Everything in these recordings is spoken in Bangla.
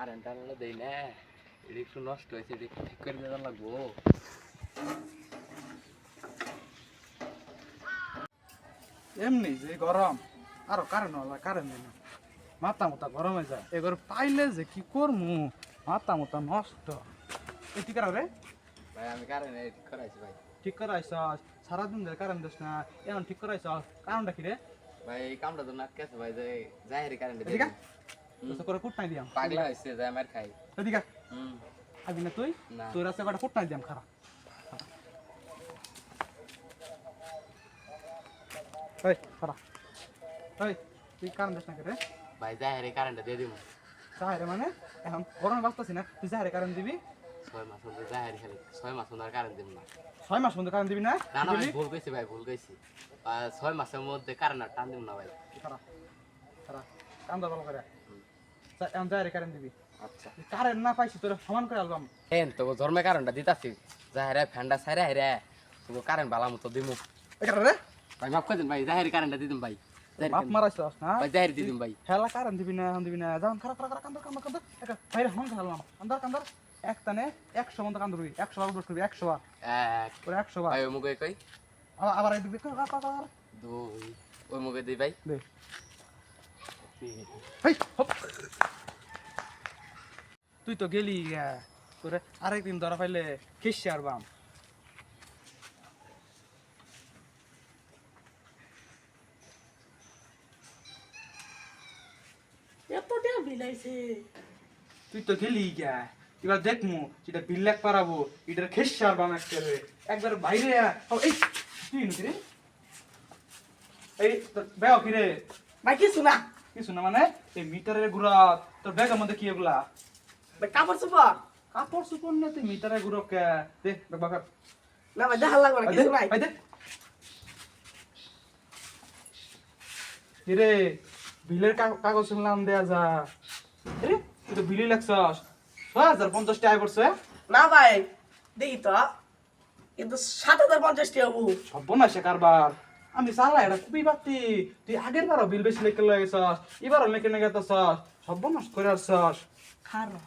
কারেন্ট টানলে দেই না। এটা একটু নষ্ট হয়েছে এটা ঠিক করে দেওয়া লাগবো। এমনি যে গরম আরও কারেন্ট হলা কারেন্ট দিন মাথা মুতা গরম হয়ে যায়। এবার পাইলে যে কি করমু? মাথা মুতা নষ্ট। এই ঠিক রে। ভাই আমি কারেন্ট ঠিক করাইছি ভাই। ঠিক করে আইস সারাদিন ধরে কারেন্ট দিস না। এখন ঠিক করে আইস কারণটা কি রে? ভাই এই কামটা তো নাটকে আছে ভাই যে জাহেরি কারেন্ট এদিকে তো করে কুট দিয়াম। পাগলা হয়েছে যে আমার খাই। এদিকে হুম। আবি না তুই? তোর আছে কটা কুট নাই দিয়াম খারাপ এই খারাপ এই তুই না জাহেরি দিয়ে মানে? এখন গরমে বাঁচতেছি না। তুই চাহারে কারেন্ট দিবি? ছয় মাস মধ্যে জাহেরি খালি ছয় মাস আর কারেন্ট দিব না। ছয় মাস পর্যন্ত কারেন্ট দিবি না? ভুল গেছি ভাই ভুল গেছি ছয় মাসের মধ্যে আর টান দিব না ভাই। খারাপ খারাপ কান্দা ভালো করে। কারেন্ট দিবি। আচ্ছা। কারেন্ট না পাইছি তোর সমান করে আলবাম। এন তো ধর্মে কারেন্টটা দিতাছি। জাহেরে ফ্যানটা সাইরে হাইরে তোকে কারেন্ট বালা মতো দিমু। রে? ভাই মাফ করে দিন ভাই জাহেরি কারেন্টটা দিদিম ভাই। কারেন্ট- মারাইছস না? ভাই দিদিম ভাই। হেলা কারেন্ট দিবি না দিবি না। যাও খারাপ খারাপ খারাপ কান্দর কান্দর কান্দর। একা হন খালাম কান্দর কান্দর। এক টানে একশো মতো কান্দর করবি। একশো বার উপর করবি একশো বার। এক। করে একশো বার। ভাই ওই মুখে কই? আবার আবার দিবি। দুই। ওই মুখে দিই ভাই। দে। হপ। তুই তো গেলি তোরে আরেকদিন ধরা পাইলে খেসছে আর বাম। এতটা বিলাইছে। তুই তো গেলি গা এবার দেখমু যেটা বিল্লাক পারাবো এটার খেসছে আর বাম একবারে একবার বাইরে এই তুই নাকি রে? এই তোর ব্যাগ কি রে? ভাই কিছু না। কিছু না মানে? এই মিটারের গুড়া তোর ব্যাগের মধ্যে কি এগুলা? কাপড় চোপড়। কাপড় চোপড় না তুই মিটারের গুড়ো কে। দে বাগার না ভাই দেখা লাগবে না ভাই দে কিছু নাই দে। রে বিলের কাগজ নাম দেয়া যা রে তুই তো বিলি লাগছস ছয় হাজার পঞ্চাশ টাকা পড়ছে না ভাই দেখি তো। কিন্তু সাত হাজার পঞ্চাশ টাকা হব। সর্বনাশে কারবার আমি চালা এটা খুবই বাতি তুই আগের বারও বিল বেশি লেখে লয়ে গেছস এবারও লেখে নিয়ে গেছস সর্বনাশ করে আসছস খারাপ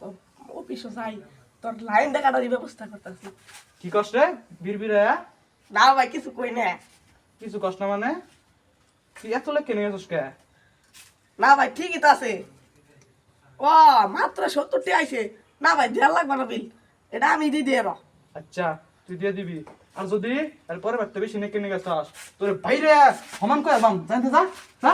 তোর অফিসও যাই তোর লাইন দেখাটার ব্যবস্থা করতেছি। কি কষ্ট বীর বীরে না ভাই কিছু কই না। কিছু কষ্ট মানে? তুই এত লেখে নিয়ে গেছস কে? না ভাই ঠিকই তো আছে। ও মাত্র সত্তর টাকা আইছে। না ভাই দেড় লাগবে না বিল এটা আমি দিয়ে দিয়ে আচ্ছা তুই দিয়ে দিবি। আর যদি এরপরে বাড়তে বেশি নিয়ে গেছস। তোর বাইরে সমান করে বাম জানতে যা যা।